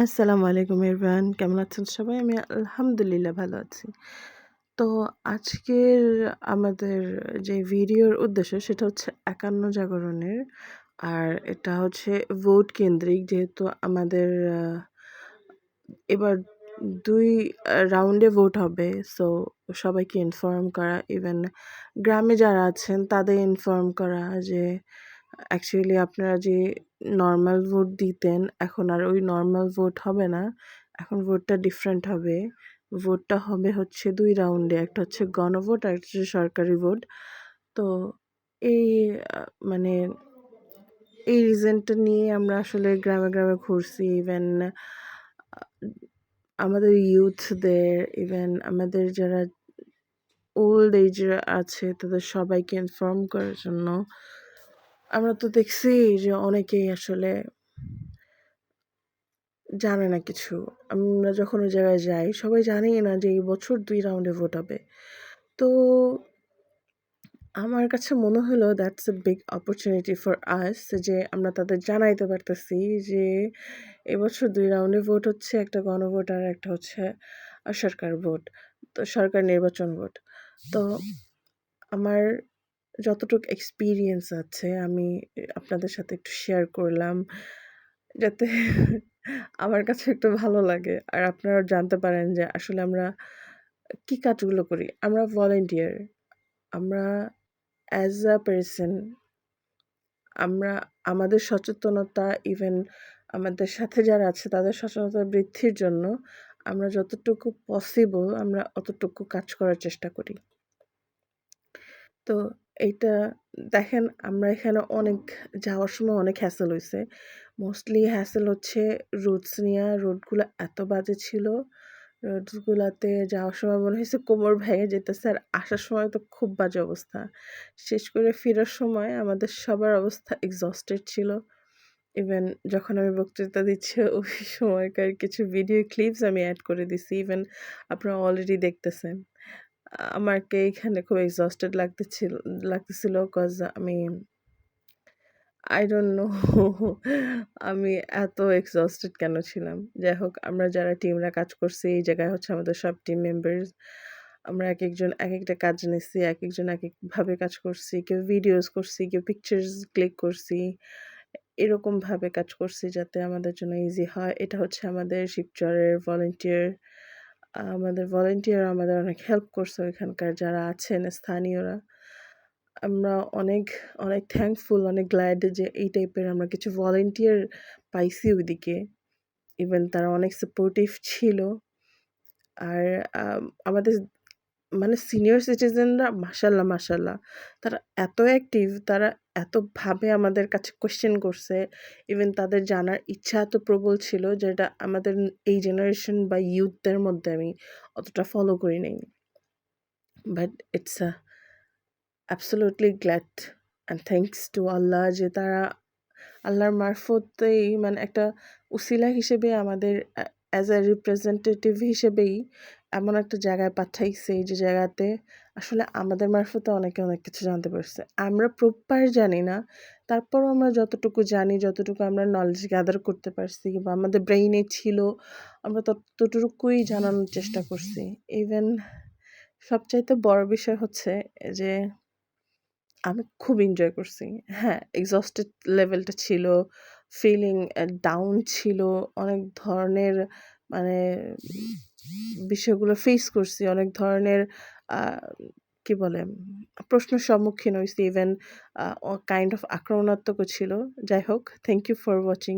আসসালামু আলাইকুম এভরিওয়ান, কেমন আছেন সবাই? আমি আলহামদুলিল্লাহ ভালো আছি। তো আজকের আমাদের যে ভিডিওর উদ্দেশ্য সেটা হচ্ছে একান্ন জাগরণের। আর এটা হচ্ছে ভোট কেন্দ্রিক যেহেতু আমাদের এবার দুই রাউন্ডে ভোট হবে। সো সবাইকে ইনফর্ম করা ইভেন গ্রামে যারা আছেন তাদের ইনফর্ম করা যে অ্যাকচুয়ালি আপনারা যে নর্মাল ভোট দিতেন এখন আর ওই নর্মাল ভোট হবে না। এখন ভোটটা ডিফারেন্ট হবে। ভোটটা হবে হচ্ছে দুই রাউন্ডে। একটা হচ্ছে গণভোট আর একটা হচ্ছে সরকারি ভোট। তো এই মানে এই রিজনটা নিয়ে আমরা আসলে গ্রামে, গ্রামে ঘুরছি ইভেন আমাদের ইউথদের ইভেন আমাদের যারা ওল্ড এজ আছে তাদের সবাইকে ইনফর্ম করার জন্য। আমরা তো দেখছি যে অনেকেই আসলে জানে না কিছু। আমরা যখন ওই জায়গায় যাই, সবাই জানেই না যে এই বছর দুই রাউন্ডে ভোট হবে। তো আমার কাছে মনে হলো that's a big opportunity for us যে আমরা তাদের জানাইতে পারতেছি যে এবছর দুই রাউন্ডে ভোট হচ্ছে। একটা গণভোট আর একটা হচ্ছে সরকার ভোট। তো সরকার নির্বাচন ভোট। তো আমার যতটুকু এক্সপেরিয়েন্স আছে, আমি আপনাদের সাথে একটু শেয়ার করলাম। যাতে আমার কাছে একটু ভালো লাগে। আর আপনারাও জানতে পারেন যে, আসলে আমরা কি কাজগুলো করি। আমরা ভলান্টিয়ার। আমরা অ্যাজ আ পারসন আমরা, আমাদের সচেতনতা ইভেন আমাদের সাথে যারা আছে, তাদের সচেতনতা বৃদ্ধির জন্য আমরা যতটুকু পসিবল আমরা অতটুকু কাজ করার চেষ্টা করি। তো এইটা দেখেন, আমরা এখানে অনেক যাওয়ার সময় অনেক হ্যাসেল হয়েছে মোস্টলি হ্যাসেল হচ্ছে রুটস নিয়া। রোডগুলো এত বাজে ছিল। রোডসগুলাতে যাওয়ার সময় মনে হয়েছে কোমর ভেঙে যাইতেছে। আর আসার সময় তো খুব বাজে অবস্থা। শেষ করে ফেরার সময় আমাদের সবার অবস্থা এক্সস্টেড ছিল। ইভেন যখন আমি বক্তৃতা দিচ্ছি, ওই সময়কার কিছু ভিডিও ক্লিপস আমি অ্যাড করে দিছি। ইভেন আপনারা অলরেডি দেখতেছেন। আমাকে এখানে খুব এক্সস্টেড লাগতেছিল লাগতেছিল কজ আমি আই ডোন্ট নো আমি এত এক্সহস্টেড কেন ছিলাম। যাই হোক আমরা যারা টিমরা কাজ করছি এই জায়গায় হচ্ছে আমাদের সব টিম মেম্বার্স। আমরা এক একজন এক একটা কাজ নিছি। এক একভাবে কাজ করছি। কেউ ভিডিওস করছি, কেউ পিকচার্স ক্লিক করছি। এরকমভাবে কাজ করছি যাতে আমাদের জন্য ইজি হয়। এটা হচ্ছে আমাদের শিবচরের ভলান্টিয়ার। আমাদের ভলেন্টিয়ার আমাদের অনেক হেল্প করছে ওইখানকার যারা আছেন স্থানীয়রা। আমরা অনেক, অনেক থ্যাঙ্কফুল অনেক গ্ল্যাড যে এই টাইপের আমরা কিছু ভলেন্টিয়ার পাইছি ওইদিকে। ইভেন তারা অনেক সাপোর্টিভ ছিল। আর আমাদের মানে সিনিয়র সিটিজেনরা মাশাআল্লাহ, মাশাআল্লাহ তারা এত অ্যাক্টিভ তারা এতভাবে আমাদের কাছে কোয়েশ্চেন করছে। ইভেন তাদের জানার ইচ্ছা এত প্রবল ছিল যেটা আমাদের এই জেনারেশন বা ইউথদের মধ্যে আমি অতটা ফলো করি নাই। But it's a absolutely glad and thanks to Allah যে তারা আল্লাহর মারফতেই মানে একটা উসিলা হিসেবে আমাদের অ্যাজ আ রিপ্রেজেন্টেটিভ হিসেবেই এমন একটা জায়গায় পাঠাইছে যে জায়গাতে আসলে আমাদের মারফতে অনেকে অনেক কিছু জানতে পারছে। আমরা প্রপার জানি না। তারপরও আমরা যতটুকু জানি, যতটুকু আমরা নলেজ গ্যাদার করতে পারছি বা আমাদের ব্রেইনে ছিল আমরা ততটুকুই জানানোর চেষ্টা করছি। ইভেন সবচাইতে বড় বিষয় হচ্ছে যে আমি খুব এনজয় করছি। হ্যাঁ, এক্সস্টেড লেভেলটা ছিল। ফিলিং ডাউন ছিল। অনেক ধরনের মানে বিষয়গুলো ফেস করছি। অনেক ধরনের কি বলে প্রশ্নের সম্মুখীন হয়েছি ইভেন কাইন্ড অফ আক্রমণাত্মক ছিল। যাই হোক, থ্যাংক ইউ ফর ওয়াচিং।